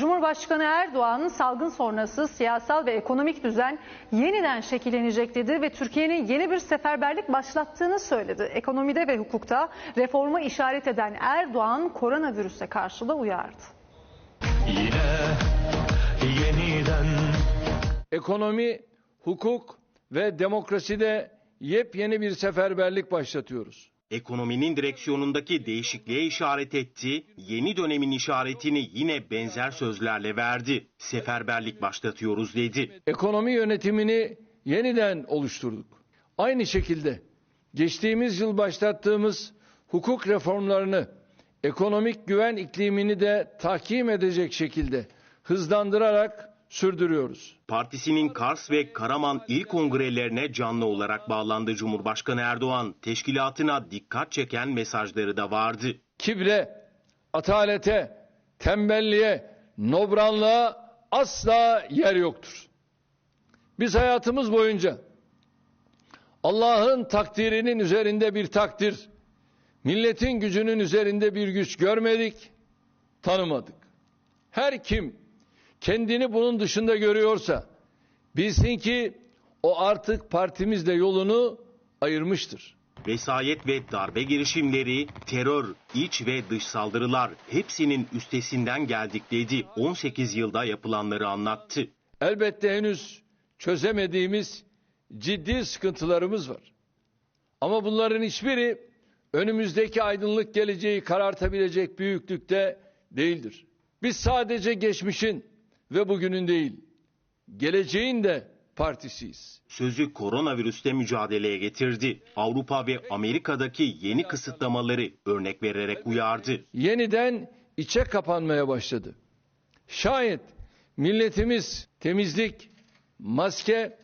Cumhurbaşkanı Erdoğan salgın sonrası siyasal ve ekonomik düzen yeniden şekillenecek dedi ve Türkiye'nin yeni bir seferberlik başlattığını söyledi. Ekonomide ve hukukta reformu işaret eden Erdoğan koronavirüse karşı da uyardı. Yine yeniden ekonomi, hukuk ve demokraside yepyeni bir seferberlik başlatıyoruz. Ekonominin direksiyonundaki değişikliğe işaret etti, yeni dönemin işaretini yine benzer sözlerle verdi. Seferberlik başlatıyoruz dedi. Ekonomi yönetimini yeniden oluşturduk. Aynı şekilde geçtiğimiz yıl başlattığımız hukuk reformlarını, ekonomik güven iklimini de tahkim edecek şekilde hızlandırarak sürdürüyoruz. Partisinin Kars ve Karaman il kongrelerine canlı olarak bağlandı Cumhurbaşkanı Erdoğan. Teşkilatına dikkat çeken mesajları da vardı. Kibre, atalete, tembelliğe, nobranlığa asla yer yoktur. Biz hayatımız boyunca Allah'ın takdirinin üzerinde bir takdir, milletin gücünün üzerinde bir güç görmedik, tanımadık. Her kim kendini bunun dışında görüyorsa bilsin ki o artık partimizle yolunu ayırmıştır. Vesayet ve darbe girişimleri, terör, iç ve dış saldırılar hepsinin üstesinden geldik dedi. 18 yılda yapılanları anlattı. Elbette henüz çözemediğimiz ciddi sıkıntılarımız var. Ama bunların hiçbiri önümüzdeki aydınlık geleceği karartabilecek büyüklükte değildir. Biz sadece geçmişin ve bugünün değil, geleceğin de partisiyiz. Sözü koronavirüste mücadeleye getirdi. Avrupa ve Amerika'daki yeni kısıtlamaları örnek vererek uyardı. Yeniden içe kapanmaya başladı. Şayet milletimiz temizlik, maske,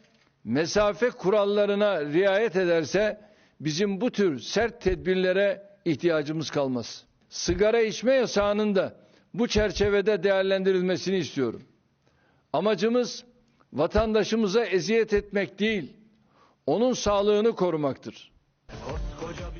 mesafe kurallarına riayet ederse bizim bu tür sert tedbirlere ihtiyacımız kalmaz. Sigara içme yasağının da bu çerçevede değerlendirilmesini istiyorum. Amacımız vatandaşımıza eziyet etmek değil, onun sağlığını korumaktır. Koskoca